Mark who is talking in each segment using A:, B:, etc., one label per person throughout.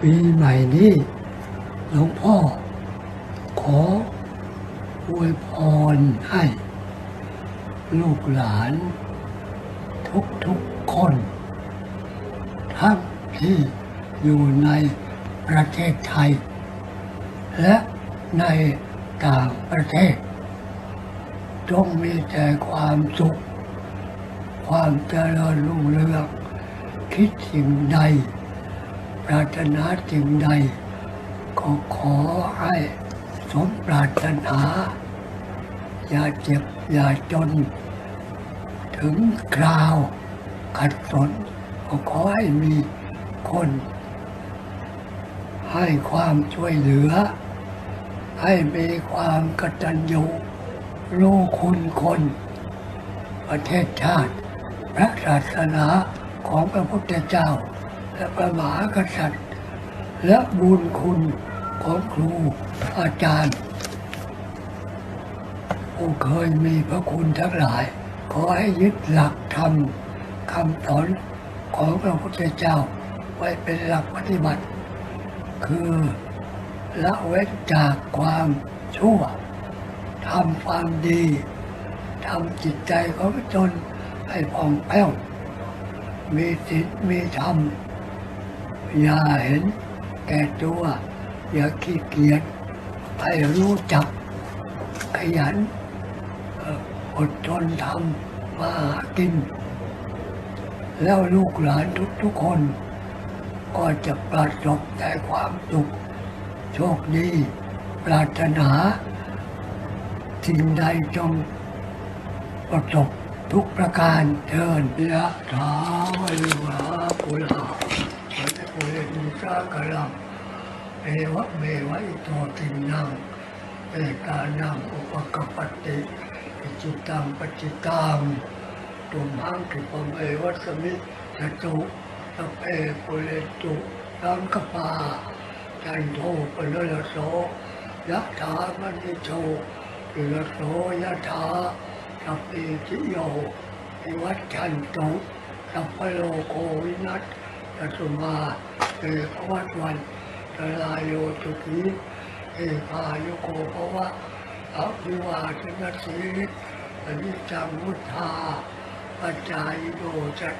A: ปีใหม่นี้หลวงพ่อ ขออวยพรให้ ลูกหลาน ทุกทุกๆคนทั้งที่อยู่ในประเทศไทย และในต่างประเทศ จงมีแต่ความสุข ความเจริญรุ่งเรืองคิดสิ่งใด ปรารถนาสิ่งใด ก็ขอให้สมปรารถนา อย่าเจ็บอย่าจน ถึงคราวขัดสนก็ขอให้มีคน ให้ความช่วยเหลือ ให้มีความกตัญญูรู้คุณคน ประเทศชาติ พระศาสนาของพระพุทธเจ้า และพระมหากษัตริย์ และบุญคุณของครูอาจารย์ ผู้เคยมีพระคุณทั้งหลาย ขอให้ยึดหลักธรรมคำสอนของพระพุทธเจ้าไว้เป็นหลักปฏิบัติ คือละเว้นจากความชั่วทำความดีทำจิตใจของตนให้ผ่องแผ้วมีศีลมีธรรม อย่าเห็นแก่ตัว อย่าขี้เกียจให้รู้จัก ขยันเอ่อดทนทำมาหากิน แล้วลูกหลานทุกๆคน ก็จะประสบแต่ความสุขโชคดีปรารถนาสิ่งใดจงประสบทุกประการเทินยะถาวะลิวหาปุลา ปัจจุเรนิสากลังเอวะเมวะอิโตตินังเอกานังอุปกปติอิจิตังปจิตังตุมหังคิปะเมวัสมิจตุสพเปุเรตุสังกปาจันโทปนลโสยะถามณิโชติลโสยะถาสัพพิติโยวิวัชชันตุสัพพโลโกวินัส ยสุมาเอภวัตวันตลายโยตุกีเอภายุโกภวะอภิวาทนสีอนิจจังมุทธาปัจจายโยจัต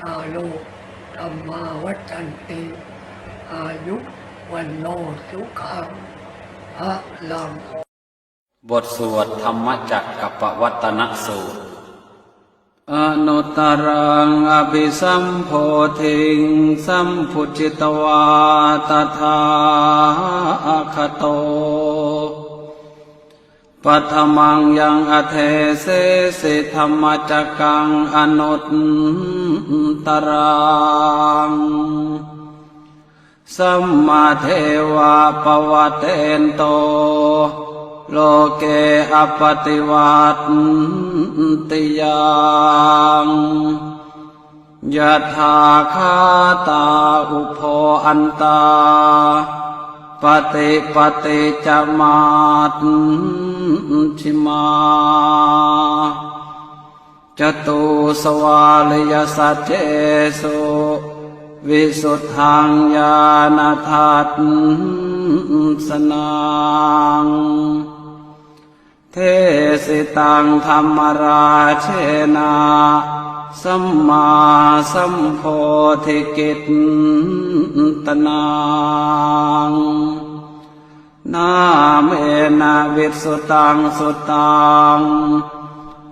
A: ตาโลธรรมาวัฏันติ อายุวันโนสุขังพระลัง
B: บทสวดธรรมจักกับปวัตนสูตร อนุตตรังอภิสัมโพธิงสัมพุจิตวาตถาคโตปัทมังยังอเทเสสิธรรมจักกังอนุตตรังสัมมาเทวะปวัตเตนโต โลเกอปติวัตติยังยะถาคาตาอุโพอันตาปฏิปฏิจมาตชิมาจตุสวาลยสัจเจสุวิสุทธังญาณทัตสนัง เทสิตังธรรมราเชนาสัมมาสัมโพธิกิตตนังนาเมนะวิสุตังสุตัง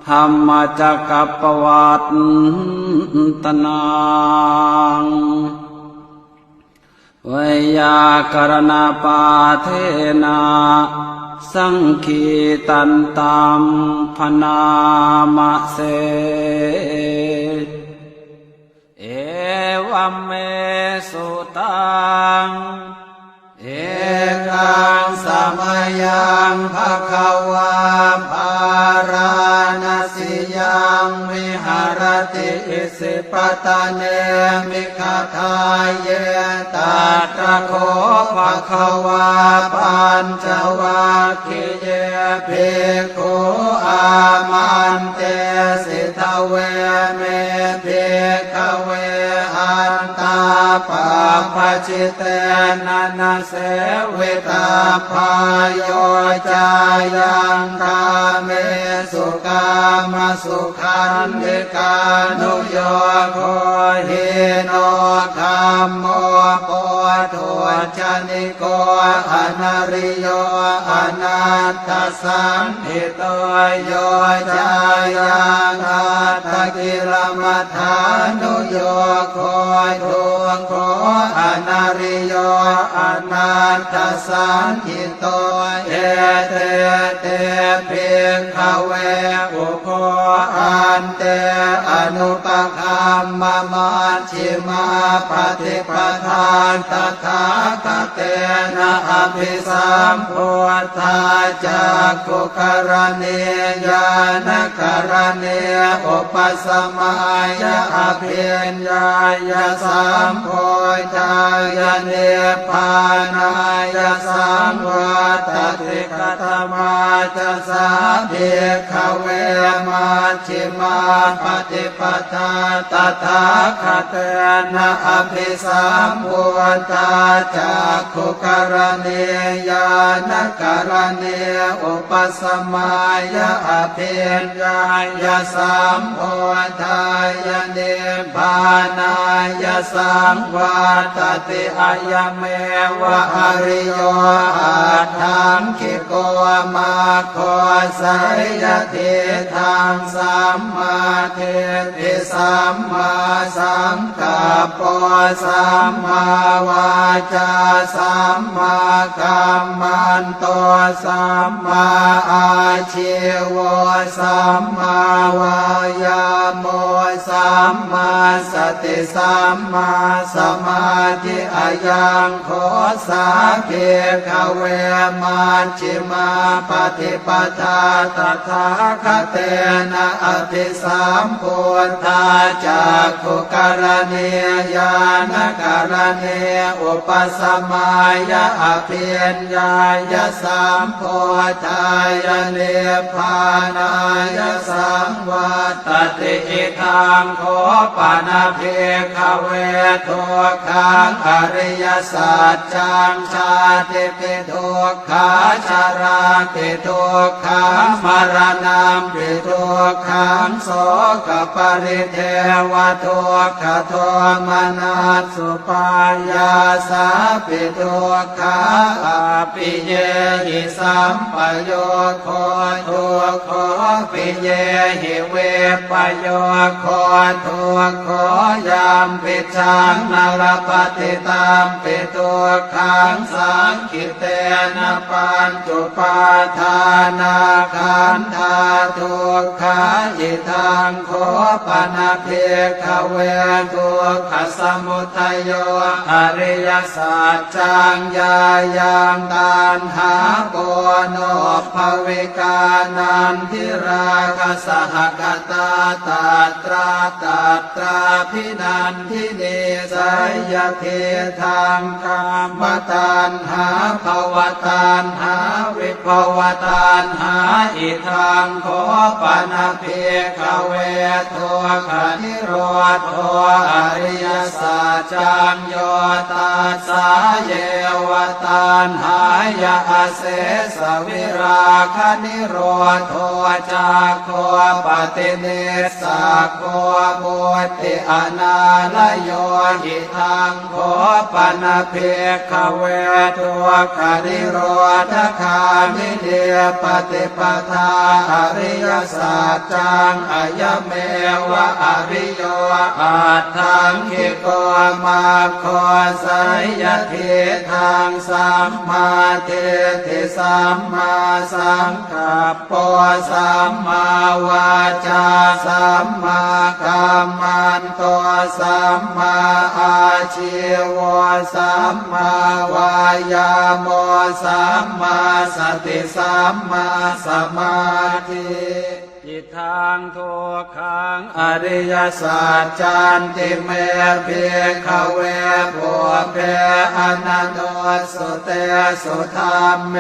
B: ธรรมจักกปวัตตนังวยากรณปาเทนา สังคีตันตามพนามะเส เอวัมเมสุตัง เอกังสมยังภะคะวาภาราณสิยังวิ ติอิสิปตะเนมิคาทายเยตาตระโคภะคะวาปัญจวัคคิเยภิกขุอามันเตสิทเวเมภิก ขเวอันตาปะปะจิเตนะนะเสวิตาพายโยจายังกาเมสุกามาสุขันธิกานุโยโคหิโนธรรมโมโพธุชนิโกอนาริโยอนัตตสันติโตโยจายังอัตตกิลมัฏฐานุโยโคทุ โคอนาริโยอนัตตสันติโตเอเตเตเพียงขเวอุโคอันเตอนุปคัมมะมัชชิมาปฏิปทานตถาคเตนะอภิสัมพุทธาจากขุกรณียานกรณีอุปสมัยอภิญญายสัมโพธายเนปานายสัมวัตติกตมาจะสาเิขเวมาชิมาปฏิปทาตถาคเตนะอภิสัมพุทธาจากขุกรณียานกรณีอุปสมัยอภิญญายสัมโพธายเนปานายสังวัตติอายเมวะอริโยอาทังคิโกมาโคสยเทธังสัมมาเทติสัมมาสังกัปปสัมมาวาจาสัมมากัมมันโตสัมมาอาชีวสัมมาวายาโมสัมมาสติสัมมาสสมาธิอายังโคสาเกขเวมันชิมาปฏิปทาตถาคเตนะอภิสัมพุทธาจากขุกรณียานกรณีอุปสมัยอภิญญายสัมโพธายเนพานายสังวัตติอิทังโคปานาเพขเวทุขังอริยสัจจังชาติปิทุกขาชาราปิทุกขังมรณะปิทุกขังโสกปริเทวทุกขโทมนัสสุปายาสาปิทุกขาปิเยหิสัมปโยโคทุกขปิเยหิเวปโยโคทุกขยามปิชังนรปฏิตามปิทุขังสังคิเตนะปัญจุปาทานาขันธาทุกขาอิทังโคปนาเพขเวทุกขสมุทยโยอริยสัจจังยายังตานหาโกโนภวิกานันทิราคสหกตาตาตราตาตราพินันทิเนสยเททางกามตานหาภวตานหาวิภวตานหาอิทังโคปนาเพขเวทัวขานิโรธโทอริยสัจจังโยตาสาเยวตานหายาเสสวิราคนิโรธโทจากโคปฏิเนสาโคบุติอนาลโยหิทังโคปนเพขเวทัวขานิโรธคามิเดปฏิปทาอริยสัจจังอายเมวะอริโยอาทังคิโกมาโคสยเททางสัมมาเทติสัมมาสังกัปปสัมมาวาจาสัมมากัมมันโตสัมมาอาชีวสัมมาวายาโมสัมมาสติสัมมาสมาธิิทังทุกขังอริยสัจจันติเมเพียขเวปุเพอนันโตสุเตสุธรรมเม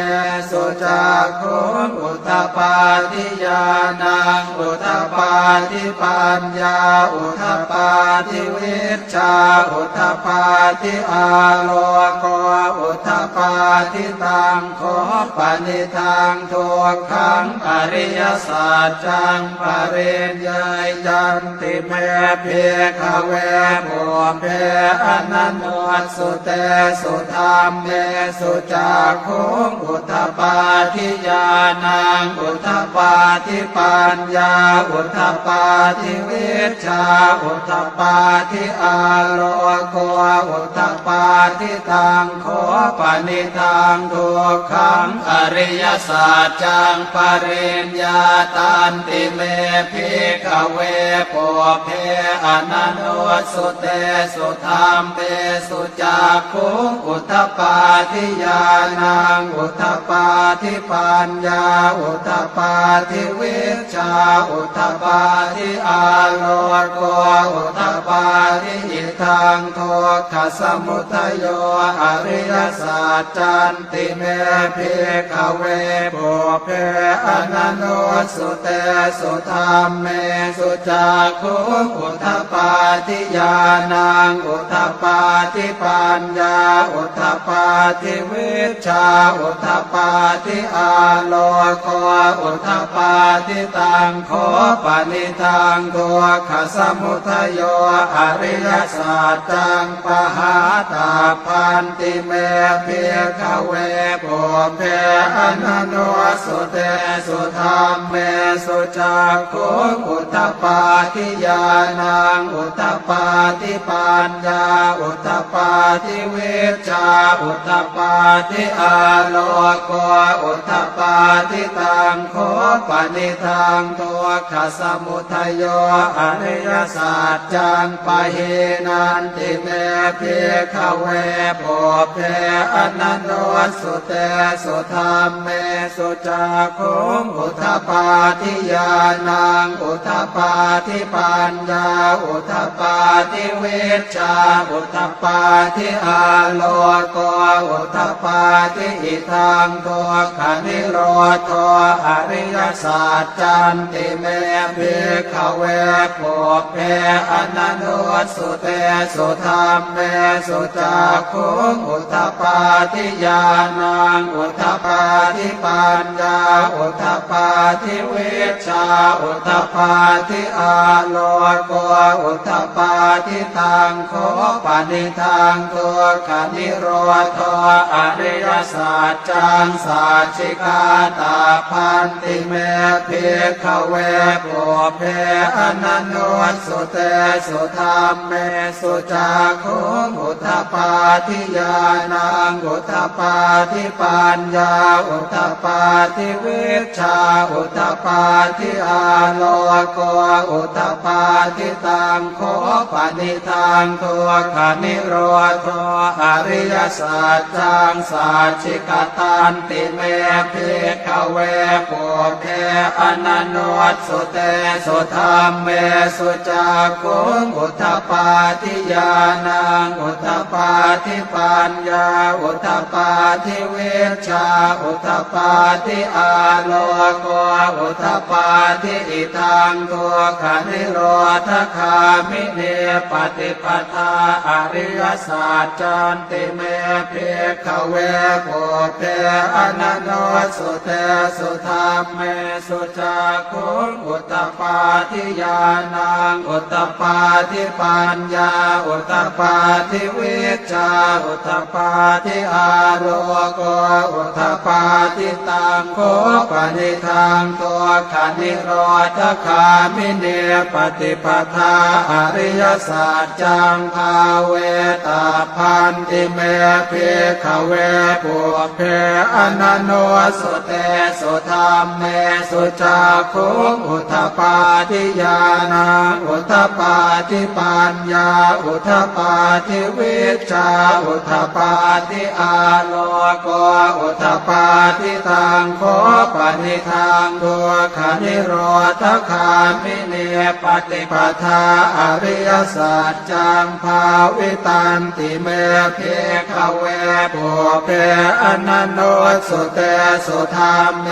B: สุจักขุอุตปาทิยานังอุตปาทิปัญญาอุตปาทิวิชชาอุตปาทิอาโลโกอุตปาทิตังโคปนิทังทุกขังอริยสัจจังปเริญญาจันติเมเพขเวบุเพอนันโนสุเตสุธรรมเมสุจักขุอุตปาทิยานังอุตปาทิปัญญาอุตปาทิวิชาอุตปาทิอาโลโกอุตปาทิตังโคปนิทังทุกขังอริยสัจจังปเริญญาตันติติเมพิกเวโปเพอนันโนสุเตสุธรรมเปสุจักขุอุทปาทิยานังอุทปาทิปัญญาอุทปาทิวิชาอุทปาทิอาโลโกอุทปาทิอิทังโทขสมุทโยอริยสัจจันติเมพิกเวโปเพอนันโนสุเตสุธรรมเมสุจักขุอุทปาทิยานังอุทปาทิปัญญาอุทปาทิวิชาอุทปาทิอาโลโกอุทปาทิตังโคปนิทังตัวขสมุทโยอริยสัจจังปหาตาพันติเมเพียขเวโปเพอนันโนสุเตสุธรรมเมสุจักขุอุตตปาทิยานังอุตตปาทิปัญญาอุตตปาทิเวชาอุตตปาทิอาโลโกอุตตปาทิตังโคปนิทังตัวขสมุทโยอริยสัจจังปะเฮนันติเมเพียขเวโปเพอนันโนสุเตสุธรรมเมสุจักขุอุทธปาทิยานังอุทปาทิปัญญาอุทปาทิเวชชาอุทปาทิอาโลโกอุทปาทิอิทังตัวขันิโรธอริยสัจจันติเมพิขเวโปเพอนันโนสุเตสุธรรมเมสุจักขุอุทปาทิยานังอุทปาทิปัญญาอุทปาทิเวชาอุทปาทิอาโลโกอุทปาทิตังโคปนิทังตัวขันิโรธอริยสัจจังสัจจิกาตาพันติเมเพขเวโปเพอนันโนสุเตสุธรรมเมสุจักขุอุทปาทิยานังอุทปาทิปัญญาอุทปาทิวิชาอุทปาทิอาโลโกอุทธปาทิตังโคปนิทังตัวขานิโรธอริยสัจจังสัจจิกตันติเมเพขเวปุเพอนันโนสุเตสุธรรมเมสุจักขุอุทธปาทิยานังอุทธปาทิปัญญาอุทธปาทิเวชาอุทธปาทิอาโลโกอุทธปาทิอิทังตัวขันิโรธคามิเนปฏิปทาอริยสัจจันติเมเพขเวโปเทอนันโนสุเตสุธรรมเมสุจักขุอุตตปาทิยานังอุตตปาทิปัญญาอุตตปาทิวิชาอุตตปาทิอาโลโกอุตตปาทิตังโคปนิทังตัวขันนิโรธคามิเนปฏิปทาอริยสัจจังภาเวตาพันติเมเพขเวปุเพอนันโนสุเตสุธรรมเมสุจักขุอุทปาทิยานาอุทปาทิปัญญาอุทปาทิวิชาอุทปาติอาโลโกอุทปาทิทางโคปนิทางทุกขานิโรธคามิเนปฏิปทาอริยสัจจังภาวิตันติเมเพขเวปุเพอนันโนสุเตสุธรรมเม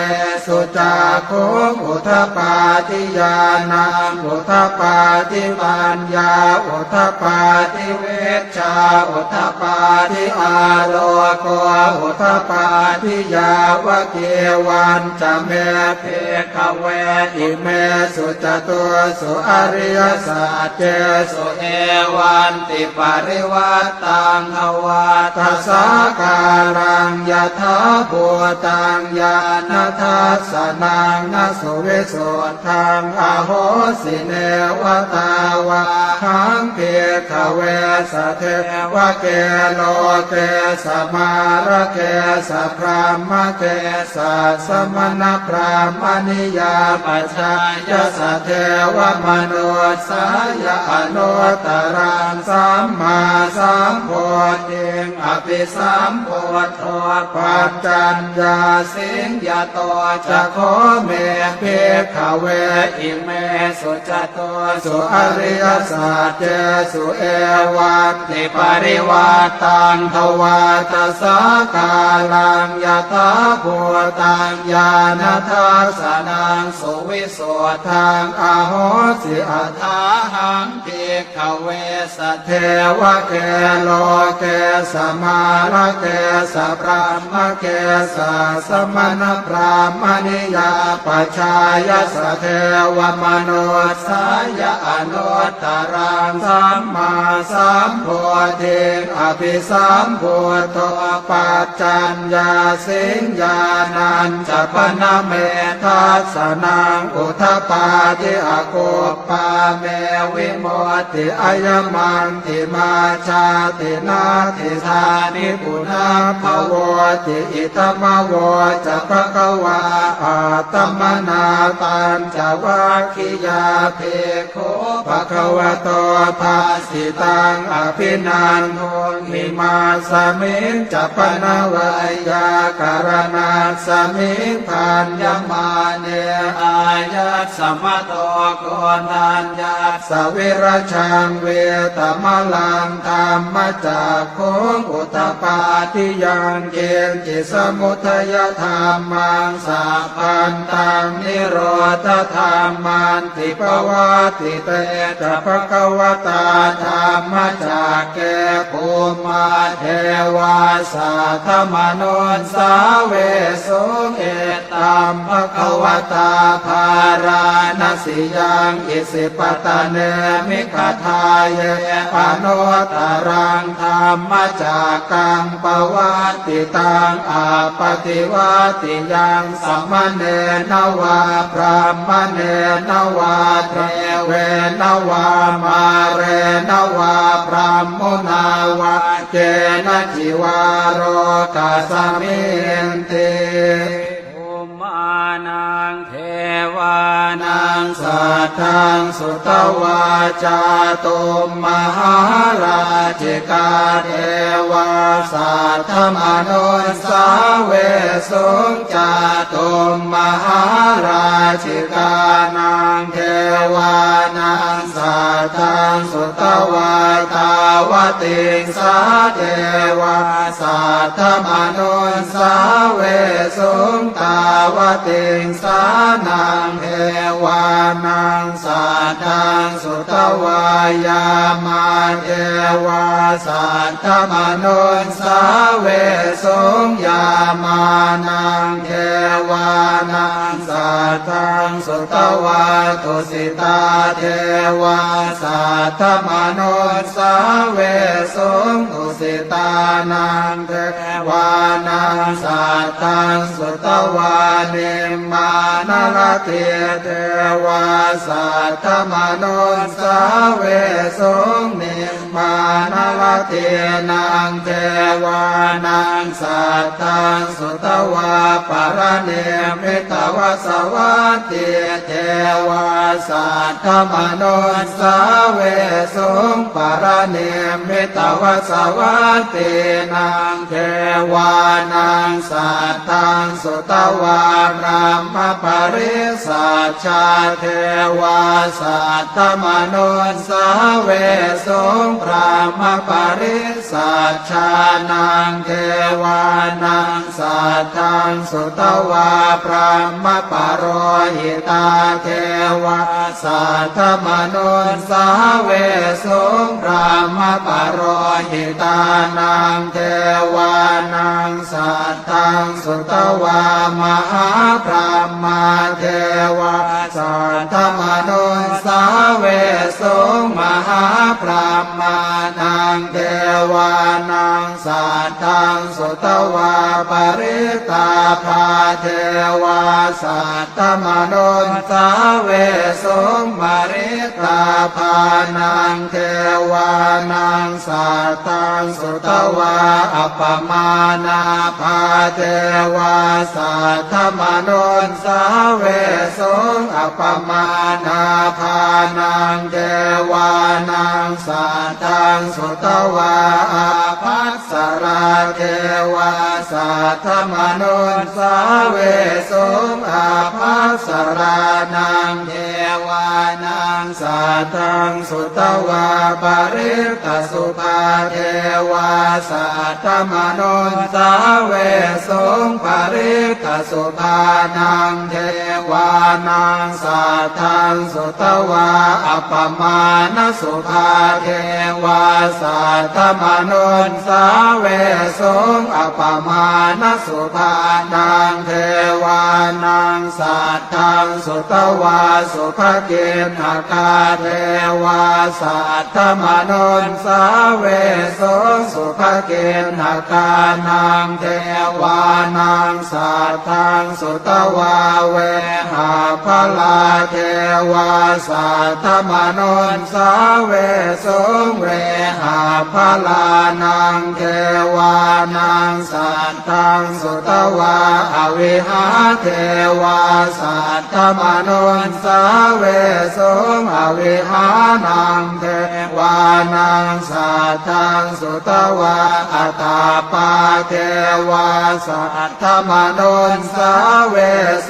B: สุจาคุอุทปาทิยานังอุทปาทิปัญญาอุทปาทิเวชาอุทปาทิอาโลโกอุทปาทิยาวเกวันจะเมเพขเวอิเมสุจตุสุอริยสัจเจสุเอวันติปริวัตตังภวาทัสสะการังยะถาบัวตังยานาทัสนังนาสุเวสุทังอโหสิเนวตาวาหังเพียขเวสเทวะเกโลเกสมาระเกสพรามเกสสมณพรามณิยาปัจจายสเทวมโนสายอนุตรังสัมมาสัมโพธิงอภิสัมโพธปัจจัญญาสิงยโตจะโคเมเพขเวอิเมสุจโตสุอริยสัจเจสุเอวันติปริวัตังทวาตสาการังยถาภูตังญาณทัสนังสวิโสทางอโหสิอัฏฐาหังเิกขเวสเทวะเกโลเกสมาระเกสพรามเกสสมณพรามณิยาปัจชายสเทวมโนสายอนุตตรังสัมมาสัมโพธิอภิสัมโพธปัจจัญญาสิงญานันจะปนเมทัสสนังอุทปาทิอโกปาเมวิโมติอายมันติมาชาตินาติธานิปุนาภวติอิตมวจะภะคะวาอาตมนาตันจวาคิยาเพโคภะคะวะโตภาสิตังอภินันทนิมาสมิงจะปนวายาการณาสมิงพันยมาเนอายัสสมโตโกนัญญาสวิรชังเวตมลังธรรมจากโคงอุตปาทิยังเกณจิสมุทยธรรมังสาพันตังนิโรธธรรมันติปวัติเตจะภะควตาธรรมจากแกภูมาเทวาสาธมนนสาเวสุเอตัมภะควตาภาราณสิยังอิสิปตะเนมิขทายปโนตรังธรรมจากกังปวัตติตังอาปฏิวัติยังสัมมเนนวาพรามเนนวาเทเวนวามาเรนวาพรามมุนาวาเจนะจิวารกัสมินติภูมานังเท วานังสัทธังสุตวาจาตุมมหาราชิกาเทวาสัทธมนุนสาเวสุงจาตุมมหาราชิกานังเทวานังสัทธังสุตวา วติงสาเทวาสัทธมนุนสาเวสุงตาวติงสานังเทวานังสัทธังสุตวายามาเทวาสัทธมนุนสาเวสุงยามานังเทวานังสัทธังสุตวาตุสิตาเทวาสัทธมนุนสาเวสุงตุสิตานังเทวานังสัตตังสุตวานิมานาเทเทวาสัตตมนุนสาเวสุง เทนังเทวานังสัทธังสุตวาปารเนมิตวสวัตติเทวาสัตธมโนสาเวสุงปารเนมิตวสวัตตินางเทวานังสัตตังสุตวารามปริสัชชาเทวาสัตธมโนสาเวสุงพรามปริริสัชชานังเทวานังสัตตังสุตวาพระมปโรหิตาเทวาสัทธมนุนสาเวสุงพรามปโรหิตานังเทวานังสัตตังสุตวามหาพรามาเทวาสัทธมนุนสาเวสุงมหาพรามานังเทวานังสัตตังสุตวาปริตาภาเทวาสัตตมนุนสาเวสุงมริตาภานังเทวานังสัตตังสุตวาอัปมานาภาเทวาสัตตมนุนสาเวสุงอัปมานาภานังเทวานังสัตตังสุตวาอา สราเทวาสัทมนุนสาเวสุงอาภัสรานังเทวานังสัทธังสุตวาปริตสุภาเทวาสัทมนุนสาเวสุงปริตสุภานังเทวานังสัทธังสุตวาอัปมาณสุภาเทวาสัทมนุนสาเวสุงอปมาณสุภานังเทวานังสัทธังสุตวาสุภเกณหกาเทวาสัทธมนนสาเวสุงสุภเกณหกานังเทวานังสัทธังสุตวาเวหาภลาเทวาสัทธมนนสาเวสุงเวหาภลานังเทวานังสัตตังสุตวาอวิหาเทวาสัตตมนุนสาเวสุงอวิหานังเท วานังสัทธังสุตวาอัตาปาเทวาสัทธมนนสาเว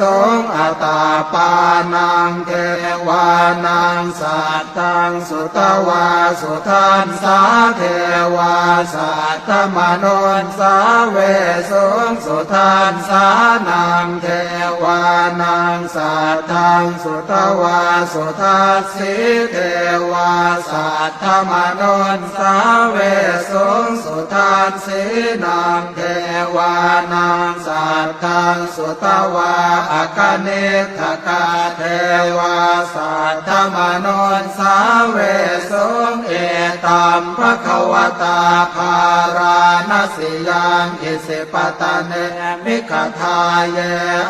B: สงอัตาปานังเทวานังสัทธังสุตวาสุทันสาเทวาสัทธมนนสาเวสงสุทันสานังเทวานังสัทธังสุตวาสุทัสสิเทวาสัทธมนนสาเวสุงสุทันสีนังเทวานังสัทธังสุตวาอากเนทกาเทวาสัทธมนนสาเวสุงเอตัมภะคะวตาภาราณสิยังอิสิปตะเนมิขทาเย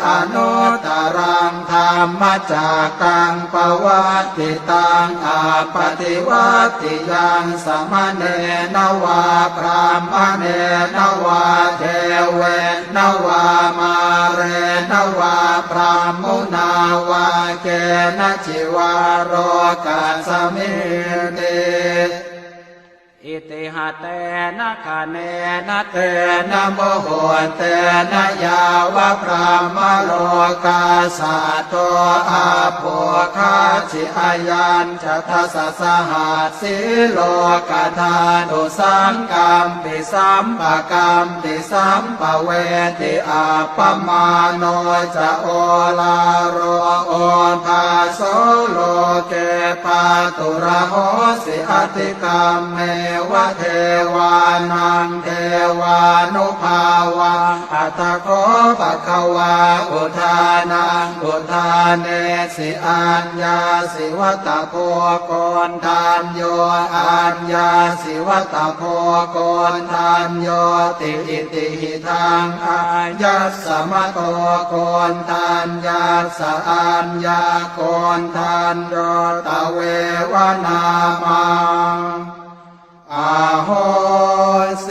B: อนุตรังธรรมจากังปวัตติตังอาปฏิวัติติยังสมณเนนวาพรามเนนวาเทเวนวามาเรนวาพรามมุนาวาเกนจิวาโรกัสมิติ
C: อิติหะเตนะคะเนนะเต
B: นะโมโหเตนะยาวะพรามโลกาสาโตอาโภคาชิอายันจะทัสสะหัสสิโลกธานุสังกัมปิสัมปะกัมปิสัมปะเวติอาปมาโนจะโอลาโรโอภาโสโลเกปาตุระโหสิอติกรรมเมวะเทวานังเทวานุภาวังอัตโคปะคะวาอุทานังอุทานเนสิอัญญาสิวัตโพโกนทานโยอัญญาสิวัตโพโกนทานโยติอิติหิทังอายัสสมะโตโกนทานยาสอัญญาโกนทานโยตะเววนามัง อาหอเส